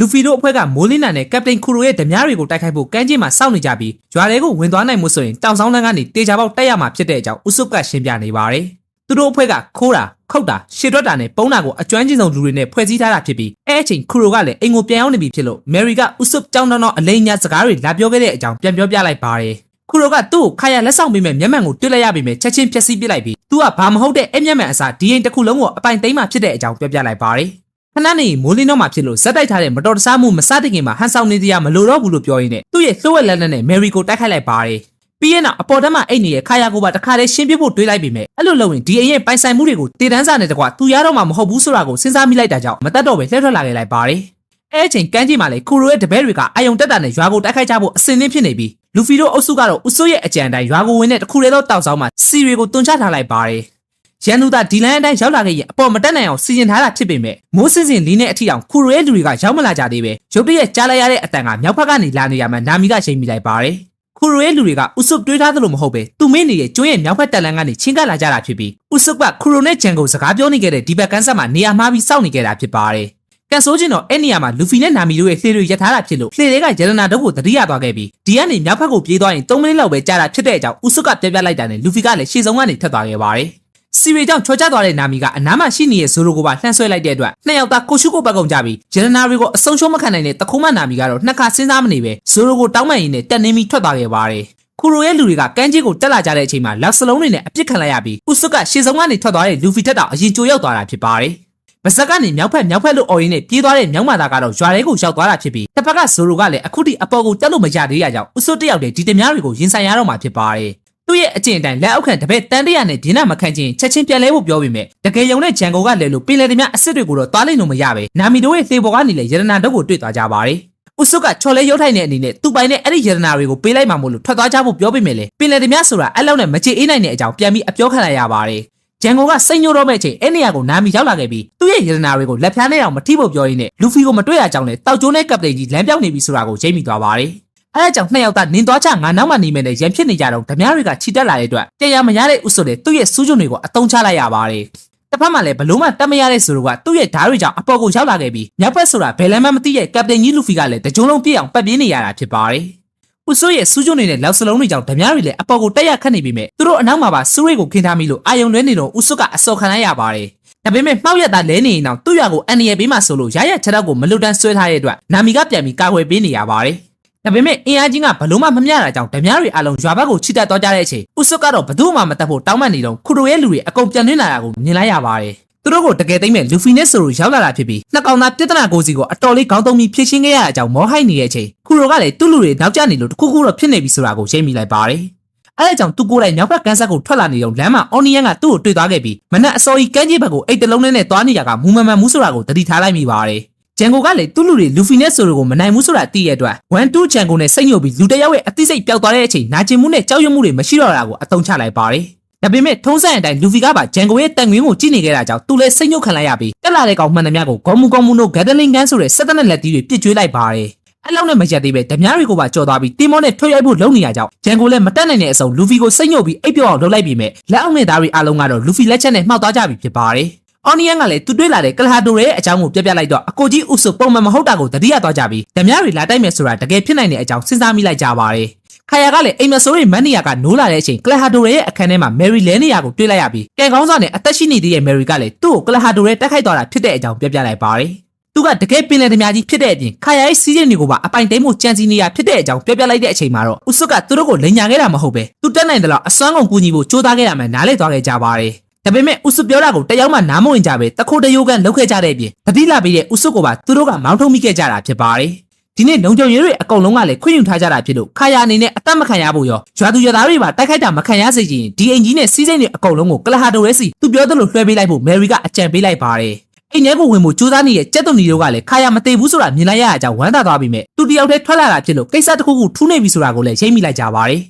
လူဖီတို့အဖွဲ့ကမိုးလင်းနာနဲ့ကပတိန်ခူရိုရဲ့ဓမြတွေကိုတိုက်ခိုက်ဖို့ကမ်းခြေမှာစောင့်နေကြပြီးရွာတွေကိုဝင်သွားနိုင်မှုဆိုရင်တောင်ဆောင်လန်းကနေတေချာပေါက်တက်ရမှာဖြစ်တဲ့အကြောင်းဥဆုပ်ကရှင်းပြနေပါတယ်။သူတို့အဖွဲ့ကခိုးတာခောက်တာရှစ်တွက်တာနဲ့ပုံးတာကိုအကျွမ်းကျင်ဆုံးလူတွေနဲ့ဖွဲ့စည်းထားတာဖြစ်ပြီးအဲအချိန်ခူရိုကလည်းအိမ်ကိုပြန်ရောက်နေပြီဖြစ်လို့မယ်ရီကဥဆုပ်ကြောင်းတောင်းတောင်းအလိမ်ညာစကားတွေလာပြောခဲ့တဲ့အကြောင်းပြန်ပြောပြလိုက်ပါတယ်။ခူရိုကသူ့ကိုခါရလက်ဆောင်ပေးမဲ့မျက်မှန်ကိုတွေ့လိုက်ရပြီမဲ့ချက်ချင်းဖြက်စီးပစ်လိုက်ပြီးသူကဘာမဟုတ်တဲ့အမျက်မှန်အစားဒီအိမ်တစ်ခုလုံးကိုအပိုင်သိမ်းမှဖြစ်တဲ့အကြောင်းပြောပြလိုက်ပါတယ်။ ခဏနေမိုးလင်းတော့မှဖြစ်လို့ဇက်တိုက်ထားတဲ့မတော်တဆမှုမစတင်ခင်မှာဟန်ဆောင်နေတရားမလိုတော့ဘူးလို့ပြောရင်းနဲ့သူ့ရဲ့လှုပ်ဝက်လက်လက်နဲ့မယ်ရီကိုတိုက်ခိုက်လိုက်ပါတယ်။ပြီးရင်တော့အပေါ်တက်မှအိတ်နေတဲ့ခါရကိုပါတခါတည်းရှင်းပြဖို့တွေးလိုက်ပြီမဲ့အဲ့လိုလုပ်ရင်ဒီအိမ်ရဲ့ပိုင်ဆိုင်မှုတွေကိုတည်တန်းစာနဲ့တကွာသူရတော့မှမဟုတ်ဘူးဆိုတာကိုစဉ်းစားမိလိုက်တာကြောင့်မတတ်တော့ပဲလှည့်ထွက်လာခဲ့လိုက်ပါတယ်။အဲ့အချိန်ကမ်းခြေမှာလေခူရိုရဲ့တပည့်တွေကအာယုံတက်တာနဲ့ရွာကိုတိုက်ခိုက်ကြဖို့အစင်သင်းဖြစ်နေပြီးလူဖီတို့အုပ်စုကတော့ဥဆိုးရဲ့အကြံတိုင်းရွာကိုဝင်တဲ့တခုတည်းသောတောက်ဆောင်မှာစီတွေကိုတွန်းချထားလိုက်ပါတယ်။ ရန်သူသားဒီလန်အတိုင်းရောက်လာခဲ့ရင်အပေါ်မတက်နိုင်အောင်စီရင်ထားတာဖြစ်ပေမဲ့မိုးစင်စင်လေးနဲ့အထီအောင်ခူရိုရဲ့လူတွေကရောက်မလာကြသေးပဲရုတ်တရက်ကြားလိုက်ရတဲ့အတန်ကမြောက်ဘက်ကနေလာနေရမှနာမီကချိန်မိလိုက်ပါတယ်။ခူရိုရဲ့လူတွေကဥဆုပ်တွေးထားသလိုမဟုတ်ပဲသူမင်းနေရဲ့ကျွန်းရဲ့မြောက်ဘက်တက်လန်ကနေချင်းကပ်လာကြတာဖြစ်ပြီးဥဆုပ်ကခူရိုနဲ့ဂျန်ကိုစကားပြောနေခဲ့တဲ့ဒီဘက်ကန်းဆက်မှာနေရာမှားပြီးစောင့်နေခဲ့တာဖြစ်ပါတယ်။ကန်ဆိုးချင်းတော့အဲ့နေရာမှာလူဖီနဲ့နာမီတို့ရဲ့လှေတွေရထားတာဖြစ်လို့လှေတွေကရတနာတို့ကိုတတိယသွားခဲ့ပြီးဒီကနေမြောက်ဘက်ကိုပြေးသွားရင်3မိနစ်လောက်ပဲကြာတာဖြစ်တဲ့အကြောင်းဥဆုပ်ကပြပြလိုက်တာနဲ့လူဖီကလည်းရှေ့ဆုံးကနေထက်သွားခဲ့ပါတယ်။ စီရီကြောင့်ချော်ကျသွားတဲ့နာမီကအနားမှာရှိနေတဲ့ဇိုရိုကိုပါလှမ်းဆွဲလိုက်တဲ့အတွက်နှစ်ယောက်သားကိုရှုကိုပတ်ကုန်ကြပြီးရတနာတွေကိုအဆုံးရှုံးမခံနိုင်တဲ့တခုံးမနာမီကတော့နှစ်ခါစဉ်းစားမနေပဲဇိုရိုကိုတောင်းပန်ရင်းနဲ့တက်နေပြီးထွက်သွားခဲ့ပါတယ်။ခူရိုရဲ့လူတွေကကမ်းခြေကိုတက်လာကြတဲ့အချိန်မှာလက်စလုံးတွေနဲ့အပြစ်ခံလိုက်ရပြီးဥဆုကရှေ့ဆုံးကနေထွက်သွားတဲ့လူဖီထက်တောင်အရင်ကြိုရောက်သွားတာဖြစ်ပါတယ်။ဗဇက်ကနေမြောက်ဖက်မြောက်ဖက်လို့အော်ရင်းနဲ့ပြေးသွားတဲ့မြောက်မာသားကတော့ရွာထဲကိုရောက်သွားတာဖြစ်ပြီးတစ်ဖက်ကဇိုရိုကလည်းအခုထိအပေါ်ကိုတက်လို့မရသေးရကြောင်းဥဆုတယောက်တည်းဒီတများတွေကိုရင်ဆိုင်ရတော့မှာဖြစ်ပါတယ်။ သူ့ရဲ့အကျင့်အတိုင်းလက်အောက်ခံတပည့်တန်တရနဲ့ဒင်းနာမခန့်ချင်းချက်ချင်းပြန်လဲဖို့ပြောပြီးမြဲတကယ်ယုံတဲ့ဂျန်ကိုကလည်းလို့ပင်လယ်တများအစ်စ်တွေကိုတော့သွားလိမ့်လို့မရပဲနာမီတို့ရဲ့သေပေါ်ကနေလည်းရတနာတို့ကိုတွေ့သွားကြပါတယ်။ဥဆုကချော်လဲရုပ်ထိုင်တဲ့အနေနဲ့သူ့ပိုင်နဲ့အဲ့ဒီရတနာတွေကိုပေးလိုက်မှမို့လို့ထွက်သွားကြဖို့ပြောပြမယ်လေပင်လယ်တများဆိုတာအဲ့လောက်နဲ့မချေအေးနိုင်တဲ့အကြောင်းပြန်ပြီးအပြောခံလိုက်ရပါတယ်။ဂျန်ကိုကစိတ်ညိုတော့မဲ့အချိန်အဲ့နေရာကိုနာမီရောက်လာခဲ့ပြီးသူ့ရဲ့ရတနာတွေကိုလက်ဖျားနဲ့အောင်မထိဖို့ပြောရင်းနဲ့လူဖီကိုမတွေ့ရကြောင်းနဲ့တောက်ကျိုးနဲ့ကပ်ပတိန်ကြီးလမ်းပြောင်းနေပြီဆိုတာကိုချိန်မိသွားပါတယ်။ အဲအကြောင့်နှစ်ယောက်သားနင်းသွားချငါနောက်မှနေမယ်နဲ့ရန်ဖြစ်နေကြတော့ဓမြတွေကခြိတက်လာတဲ့အတွက်ကြံရမရတဲ့ဥဆိုတဲ့သူ့ရဲ့စူးကျုံတွေကိုအတုံးချလိုက်ရပါတယ်။တစ်ဖက်မှာလည်းဘလို့မှတတ်မရတဲ့ဆိုတော့ကသူ့ရဲ့ဓာတ်တွေကြောင့်အပေါ်ကိုရောက်လာခဲ့ပြီးမြောက်ဘက်ဆိုတာဘယ်လမ်းမှမသိတဲ့ကပ်ပတိန်ကြီးလူဖီကလည်းတကြုံလုံးပြည့်အောင်ပတ်ပြေးနေရတာဖြစ်ပါတယ်။ဥဆိုရဲ့စူးကျုံတွေနဲ့လောက်စလုံးတွေကြောင့်ဓမြတွေလည်းအပေါ်ကိုတက်ရခတ်နေပြီမဲ့သူတို့အနောက်မှာပါစူးရိတ်ကိုခင်းထားမိလို့အာယုံလွဲနေတော့ဥဆုကအစော်ခံလိုက်ရပါတယ်။ဒါပေမဲ့မှောက်ရက်သားလဲနေရင်တော့သူ့ရွာကိုအန်ရီရဲ့ဘေးမှာဆိုလို့ရရချက်တော့ကိုမလွတ်တန်းဆွဲထားတဲ့အတွက်နာမီကပြန်ပြီးကာကွယ်ပေးနေရပါတယ်။ ဒါပေမဲ့အင်အားကြီးကဘလို့မှမမျှတာကြောင့်ဓမြတွေအလုံးရွာဘက်ကိုချီတက်သွားကြတဲ့အချိန်ဥဆုကတော့ဘသူ့မှမတက်ဖို့တောင်းပန်နေတော့ခူရိုရဲ့လူတွေအကုန်ပြန်နှင်းလာတာကိုမြင်လိုက်ရပါတယ်။သူတို့ကိုတကယ်သိမ့်မဲ့လူဖီနဲ့ဆိုလိုရောက်လာတာဖြစ်ပြီးနှစ်ကောင်သားပြဿနာကိုစီကိုအတော်လေးခေါင်းသုံးပြီးဖြည့်ရှင်းခဲ့ရတာကြောင့်မောဟိုက်နေတဲ့အချိန်ခူရိုကလည်းသူ့လူတွေနောက်ကျနေလို့တခုခုတော့ဖြစ်နေပြီဆိုတာကိုရှင်းမိလိုက်ပါတယ်။အဲဒါကြောင့်သူကိုယ်တိုင်မြောက်ဘက်ကန်းဆက်ကိုထွက်လာနေတော့လမ်းမှာအော်နီယန်ကသူ့ကိုတွေ့သွားခဲ့ပြီးမနက်အစောကြီးကမ်းခြေဘက်ကိုအိတ်တလုံးနဲ့သွားနေရကမူမမှန်မှုဆိုတာကိုတတိထားလိုက်မိပါတယ်။ ဂျန်ကိုကလည်းသူ့လူတွေလူဖီနဲ့ဆိုလိုကိုမနိုင်ဘူးဆိုတာသိရတဲ့အတွက်1 2ဂျန်ကိုနဲ့စိတ်ညှို့ပြီးလူတစ်ယောက်ရဲ့အသိစိတ်ပျောက်သွားတဲ့အချိန်နာကျင်မှုနဲ့ကြောက်ရွံ့မှုတွေမရှိတော့တာကိုအသုံးချလိုက်ပါတယ်။ဒါပေမဲ့ထုံးစံအတိုင်းလူဖီကပါဂျန်ကိုရဲ့တန်ငွေကိုကြည့်နေခဲ့တာကြောင့်သူလည်းစိတ်ညှို့ခံလိုက်ရပြီးတက်လာတဲ့ကောင်မှန်သမျှကိုဂေါ်မူဂေါ်မူတို့ဂဒလင်ကန်ဆိုတဲ့စက်တနက်လက်တီးတွေပြစ်ကျွေးလိုက်ပါတယ်။အဲ့လောက်နဲ့မရက်သေးပဲဓမြတွေကိုပါကြော်သွားပြီးတင်းမောနဲ့ထွက်ရိုက်ဖို့လုပ်နေရကြောင်းဂျန်ကိုလည်းမတက်နိုင်တဲ့အစုံလူဖီကိုစိတ်ညှို့ပြီးအိပ်ပျော်အောင်လုပ်လိုက်ပြီးမဲ့လက်အောက်နဲ့သားတွေအလုံးကတော့လူဖီလက်ချက်နဲ့မှောက်သွားကြပြီဖြစ်ပါတယ်။ အော်နီယန်ကလည်းသူတွေ့လာတဲ့ကလဟာတိုရဲ့အကြောင်းကိုပြပြလိုက်တော့အကိုကြီးဥဆုပုံမှန်မဟုတ်တာကိုတတိယသွားကြပြီးဓမြတွေလာတိုက်မယ်ဆိုတာတကယ်ဖြစ်နိုင်တဲ့အကြောင်းစဉ်းစားမိလိုက်ကြပါတယ်။ခါယာကလည်းအိမ်မဆိုးတွေမန်နီယာကနိုးလာတဲ့အချိန်ကလဟာတိုရဲ့အခန်းထဲမှာမယ်ရီလဲနေယာကိုတွေ့လိုက်ရပြီးကံကောင်းစွာနဲ့အသက်ရှိနေသေးတဲ့မယ်ရီကလည်းသူ့ကိုကလဟာတိုရဲ့တက်ခိုက်သွားတာဖြစ်တဲ့အကြောင်းပြပြလိုက်ပါတယ်။သူကတကယ်ပင်လယ်ဓမြကြီးဖြစ်တဲ့အပြင်ခါယာရဲ့စီးရင်တွေကိုပါအပိုင်တိမ်မှုကြံစီနေရဖြစ်တဲ့အကြောင်းပြပြလိုက်တဲ့အချိန်မှာတော့ဥဆုကသူတို့ကိုလိန်ညာခဲ့တာမဟုတ်ပဲသူတက်နိုင်တယ်လို့အစွမ်းကုန်ကူညီဖို့ကြိုးစားခဲ့ရမယ်နားလေသွားခဲ့ကြပါတယ်။ ဒါပေမဲ့ဥစုပြောတာကိုတယောက်မှနားမဝင်ကြပဲတခိုးတယိုးကန်လောက်ခဲ့ကြတဲ့အပြင်တတိလာပြီးတဲ့ဥစုကိုပါသူတို့ကမောင်းထုတ်မိခဲ့ကြတာဖြစ်ပါတယ်ဒီနေ့လုံခြုံရေးတွေအကုန်လုံးကလည်းခွင့်ယူထားကြတာဖြစ်လို့ခါရအနေနဲ့အသက်မခံရဖို့ရောရွာသူရွာသားတွေပါတိုက်ခိုက်တာမခံရစေချင်ဒီအိမ်ကြီးနဲ့စီးစိမ်တွေအကုန်လုံးကိုကလဟာတိုရဲစီသူပြောသလိုလွှဲပေးလိုက်ဖို့မယ်ရီကအကြံပေးလိုက်ပါတယ်အိမ်ထဲကိုဝင်ဖို့ကြိုးစားနေတဲ့ကြက်သွန်ဒီတို့ကလည်းခါရမသေးဘူးဆိုတာမြင်လိုက်ရတဲ့အကြောင်းဝမ်းသာသွားပြီးမြဲသူတယောက်တည်းထွက်လာတာဖြစ်လို့ကိစ္စတစ်ခုခုထူးနေပြီဆိုတာကိုလည်းရိပ်မိလိုက်ကြပါတယ်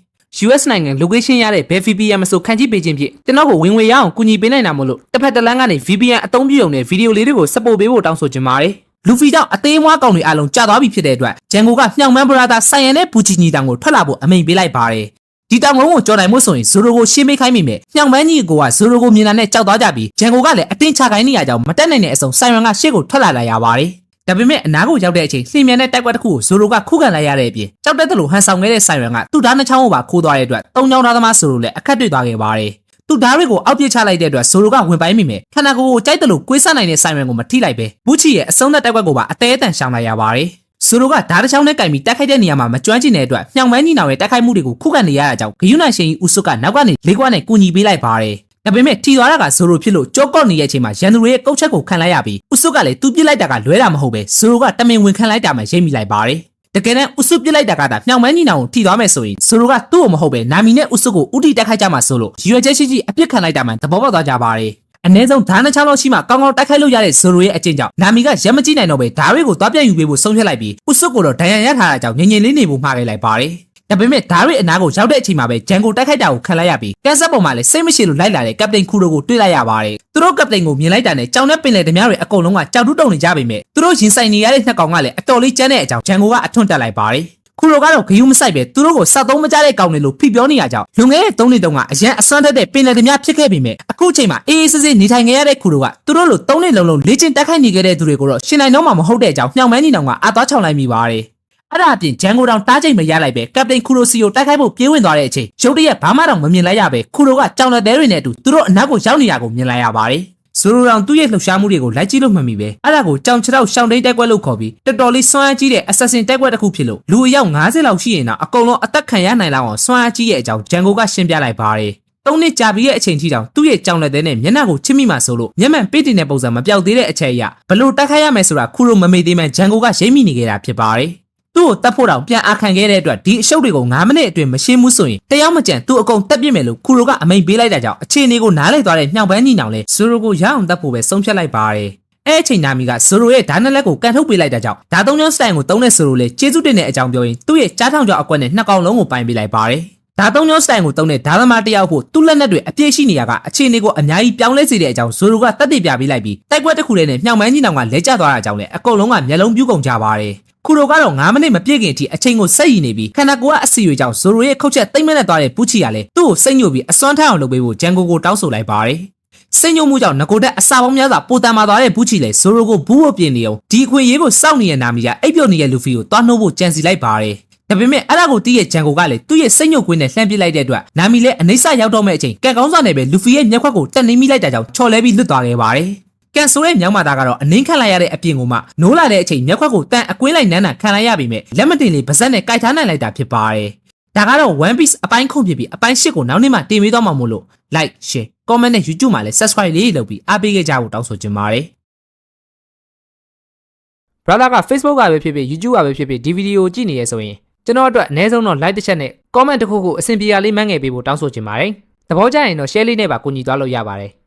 US နိုင်ငံ location ရတဲ့ဘယ် VPN မဆိုခန့်ကြည့်ပေးခြင်းဖြင့်ကျွန်တော်ကိုဝင်ငွေရအောင်ကူညီပေးနိုင်တာမို့လို့တစ်ဖက်တစ်လမ်းကနေ VPN အသုံးပြုရုံနဲ့ဗီဒီယိုလေးတွေကို support ပေးဖို့တောင်းဆိုချင်ပါတယ်လူဖီကြောင့်အသေးမွားကောင်တွေအလုံးကြာသွားပြီဖြစ်တဲ့အတွက်ဂျန်ကိုကမြောင်မန်ဘရာသာဆိုင်ရန်နဲ့ဘူချီညီတောင်ကိုထွက်လာဖို့အမိန်ပေးလိုက်ပါတယ်ဒီတောင်ကုန်းကိုကြော်နိုင်မှုဆိုရင်ဇိုရိုကိုရှင်းပေးခိုင်းမိမယ်။ညောင်ပန်းကြီးကိုကဇိုရိုကိုမြင်လာနဲ့ကြောက်သွားကြပြီးဂျန်ကိုကလည်းအတင်းချခိုင်းနေရကြောင်းမတက်နိုင်တဲ့အစုံဆိုင်ရန်ကရှေ့ကိုထွက်လာလာရပါတယ် ဒါပေမဲ့အနားကိုရောက်တဲ့အချိန်လှင်မြန်တဲ့တိုက်ကွက်တစ်ခုကိုဇိုရိုကခုခံလိုက်ရတဲ့အပြင်ကြောက်တဲ့တလူဟန်ဆောင်ခဲ့တဲ့ဆိုင်ရန်ကသူ့ဓာတ်နှချောင်းကိုပါခိုးသွားတဲ့အတွက်တုံချောင်းသားသမားဇိုရိုလည်းအခက်တွေ့သွားခဲ့ပါတယ်သူဓာတ်တွေကိုအောက်ပြစ်ချလိုက်တဲ့အတွက်ဇိုရိုကဝင်ပိုင်းမိမယ်ခန္ဓာကိုယ်ကိုကြိုက်တယ်လို့ကွေးဆနိုင်တဲ့ဆိုင်ရန်ကိုမထိလိုက်ပဲဘူးချီရဲ့အဆုံးသက်တိုက်ကွက်ကိုပါအသေးအတန်ရှောင်လိုက်ရပါတယ်ဇိုရိုကဓာတ်တစ်ချောင်းနဲ့ကင်ပြီးတိုက်ခိုက်တဲ့နေရာမှာမကျွမ်းကျင်တဲ့အတွက်ညှောင်ပန်းညီနောင်ရဲ့တိုက်ခိုက်မှုတွေကိုခုခံနေရတာကြောင့်ဂယုဏရှင်ကြီးဦးစွတ်ကနောက်ကနေလေးကွက်နဲ့ကူညီပေးလိုက်ပါတယ် ဒါပေမဲ့ထီသွားတာကဇိုရိုဖြစ်လို့ကြောကော့နေတဲ့အချိန်မှာရန်သူတွေရဲ့ကုတ်ချက်ကိုခံလိုက်ရပြီးဥစွတ်ကလည်းသူပြစ်လိုက်တာကလွဲတာမဟုတ်ပဲဇိုရိုကတမင်ဝင်ခံလိုက်တာမှရိပ်မိလိုက်ပါတယ်တကယ်တမ်းဥစွတ်ပြစ်လိုက်တာကသာမြောင်မန်းညီနောင်ကိုထီသွားမယ်ဆိုရင်ဇိုရိုကသူ့ကိုမဟုတ်ပဲနာမီနဲ့ဥစွတ်ကိုဥတီတက်ခိုက်ကြမှာဆိုလို့ရွယ်ချက်ရှိရှိအပြစ်ခံလိုက်တာမှသဘောပေါက်သွားကြပါတယ်အနည်းဆုံးဓာတ်နှချောင်းလောက်ရှိမှကောင်းကောင်းတိုက်ခိုက်လို့ရတဲ့ဇိုရိုရဲ့အကျင့်ကြောင့်နာမီကရက်မကြည့်နိုင်တော့ပဲဓာတ်တွေကိုသွားပြတ်ယူပေးဖို့ဆုံးဖြတ်လိုက်ပြီးဥစွတ်ကိုတော့ဒဏ်ရာရထားတာကြောင့်ငြိမ်ငြိမ်လေးနေဖို့မှားခဲ့လိုက်ပါတယ် ဒါပေမဲ့ဓာရီအနားကိုရောက်တဲ့အချိန်မှာပဲဂျန်ကိုတိုက်ခိုက်တာကိုခံလိုက်ရပြီးကန်ဆက်ပေါ်မှာလည်းစိတ်မရှိလို့လိုက်လာတဲ့ကပတိန်ခူရိုကိုတွေ့လိုက်ရပါတယ်။သူတို့ကပတိန်ကိုမြင်လိုက်တာနဲ့ကြောင်နဲ့ပင်လယ်ဓမြတွေအကုန်လုံးကကြောက်တူးတုံနေကြပေမဲ့သူတို့ရင်ဆိုင်နေရတဲ့နှစ်ကောင်ကလည်းအတော်လေးကျန်းတဲ့အကြောင်းဂျန်ကိုကအထွန်းတက်လိုက်ပါတယ်။ခူရိုကတော့ဂယုမဆိုင်ပဲသူတို့ကိုစောက်သုံးမကြတဲ့ကောင်တွေလို့ဖိပြောနေရကြောင်းလွန်ခဲ့တဲ့၃နှစ်တုန်းကအရန်အစွမ်းတက်တဲ့ပင်လယ်ဓမြဖြစ်ခဲ့ပေမဲ့အခုချိန်မှာအေးအေးဆေးဆေးနေထိုင်ခဲ့ရတဲ့ခူရိုကသူတို့လို၃နှစ်လုံးလုံးလေ့ကျင့်တက်ခိုက်နေခဲ့တဲ့သူတွေကိုတော့ရှင်နိုင်တော့မှမဟုတ်တဲ့အကြောင်းညှောင်မန်းညီနောင်ကအသွားချောင်လိုက်မိပါတယ်။ အဲ့ဒါအပြင်ဂျန်ကိုတောင်တားချိန်မရလိုက်ပဲကပတိန်ခူရိုစီကိုတိုက်ခိုက်ဖို့ပြေးဝင်သွားတဲ့အချိန်ရုတ်တရက်ဘာမှတော့မမြင်လိုက်ရပဲခူရိုကကြောင်လက်သေးတွေနဲ့အတူသူတို့အနောက်ကိုရောက်နေတာကိုမြင်လိုက်ရပါတယ်ဇိုရိုတောင်သူ့ရဲ့လှုပ်ရှားမှုတွေကိုလိုက်ကြည့်လို့မှတ်မိပဲအဲ့ဒါကိုကြောင်ချောက်ရှောင်းတိန်တိုက်ကွက်လို့ခေါ်ပြီးတော်တော်လေးစွမ်းအားကြီးတဲ့ assassin တိုက်ကွက်တစ်ခုဖြစ်လို့လူအယောက်90လောက်ရှိရင်တော့အကုန်လုံးအသက်ခံရနိုင်လောက်အောင်စွမ်းအားကြီးရဲ့အကြောင်းဂျန်ကိုကရှင်းပြလိုက်ပါတယ်သုံးနှစ်ကြာပြီးတဲ့အချိန်ထိတောင်သူ့ရဲ့ကြောင်လက်သေးနဲ့မျက်နှာကိုချစ်မိမှဆိုလို့မျက်မှန်ပေးတင်တဲ့ပုံစံမပြောက်သေးတဲ့အချက်အရဘလို့တိုက်ခိုက်ရမယ်ဆိုတာခုလိုမမေ့သေးမှဂျန်ကိုကရိပ်မိနေခဲ့တာဖြစ်ပါတယ် သူ့ကိုတတ်ဖို့တောင်ပြန်အာခံခဲ့တဲ့အတွက်ဒီအရှုပ်တွေကို9မိနစ်အတွင်းမရှင်းဘူးဆိုရင်တယောက်မကြံသူ့အကုန်တက်ပြစ်မယ်လို့ခူရိုကအမိန်ပေးလိုက်တာကြောင့်အခြေအနေကိုနားလည်သွားတဲ့ညှောင်ပန်းညီနောင်လဲဇိုရိုကိုရအောင်တတ်ဖို့ပဲဆုံးဖြတ်လိုက်ပါတယ်အဲ့အချိန်နာမီကဇိုရိုရဲ့ဓာတ်နလက်ကိုကန်ထုတ်ပေးလိုက်တာကြောင့်ဓာတ်သုံးချောင်းစတိုင်ကိုတုံးတဲ့ဇိုရိုလဲကျေးဇူးတင်တဲ့အကြောင်းပြောရင်သူ့ရဲ့ကြားထောင်ကျော်အကွက်နဲ့နှစ်ကောင်လုံးကိုပိုင်ပေးလိုက်ပါတယ်ဓာတ်သုံးချောင်းစတိုင်ကိုတုံးတဲ့ဓာတ်သမားတယောက်ဖို့သူ့လက်နက်တွေအပြည့်ရှိနေရကအခြေအနေကိုအများကြီးပြောင်းလဲစေတဲ့အကြောင်းဇိုရိုကတက်တည်ပြပေးလိုက်ပြီးတိုက်ပွဲတစ်ခုတည်းနဲ့ညှောင်ပန်းညီနောင်ကလဲကျသွားတာကြောင့်လဲအကုန်လုံးကမျက်လုံးပြူးကုန်ကြပါတယ် ခူရိုကတော့9မိနစ်မပြည့်ခင်အထိအချိန်ကိုဆက်ရည်နေပြီးခန္ဓာကိုယ်ကအစီအရွေကြောင့်ဇိုရိုရဲ့ခုတ်ချက်တိတ်မနဲ့သွားတဲ့ပူချီကလည်းသူ့ကိုစိတ်ညှို့ပြီးအစွမ်းထအောင်လုပ်ပေးဖို့ဂျန်ကိုကိုတောင်းဆိုလိုက်ပါတယ်။စိတ်ညှို့မှုကြောင့်ငကိုတက်အစာပေါင်းများစွာပိုတန်မာသွားတဲ့ပူချီလည်းဇိုရိုကိုဘူးဖို့ပြင်နေအောင်ဒီအခွင့်အရေးကိုစောင့်နေတဲ့နာမီကအိပ်ပျော်နေတဲ့လူဖီကိုတွားနှုတ်ဖို့ကြံစီလိုက်ပါတယ်။ဒါပေမဲ့အဲ့ဒါကိုတီးရဲ့ဂျန်ကိုကလည်းသူ့ရဲ့စိတ်ညှို့ကွင်းနဲ့လှမ်းပစ်လိုက်တဲ့အတွက်နာမီလည်းအနိစ္စရောက်တော့မဲ့အချိန်ကံကောင်းစွာနဲ့ပဲလူဖီရဲ့မျက်ခွက်ကိုတက်နေမိလိုက်တာကြောင့်ချော်လဲပြီးလွတ်သွားခဲ့ပါတယ်။ ကန်ဆိုတဲ့မြောင်းမာသားကတော့အနှင်းခံလိုက်ရတဲ့အပြင်ကိုမှနိုးလာတဲ့အချိန်မျက်ခွက်ကိုတန်အကွင်းလိုက်နန်းတာခံလိုက်ရပြီမဲ့လက်မတင်လေးပါဇက်နဲ့ကြိုက်ထားနိုင်လိုက်တာဖြစ်ပါတယ်။ဒါကတော့ One Piece အပိုင်းခုဖြစ်ပြီးအပိုင်း၈ကိုနောက်နေ့မှတင်ပေးတော့မှာမို့လို့ like share comment နဲ့ YouTube မှာလည်း subscribe လေးလုပ်ပြီးအားပေးခဲ့ကြဖို့တောင်းဆိုချင်ပါတယ်။ brother က Facebook ကပဲဖြစ်ဖြစ် YouTube ကပဲဖြစ်ဖြစ်ဒီဗီဒီယိုကြည့်နေရဆိုရင်ကျွန်တော်အတွက်အနည်းဆုံးတော့ like တစ်ချက်နဲ့ comment တစ်ခုခုအဆင်ပြေရလေးမှန်းငယ်ပေးဖို့တောင်းဆိုချင်ပါတယ်။သဘောကျရင်တော့ share လေးနဲ့ပါကူညီသွားလို့ရပါတယ်။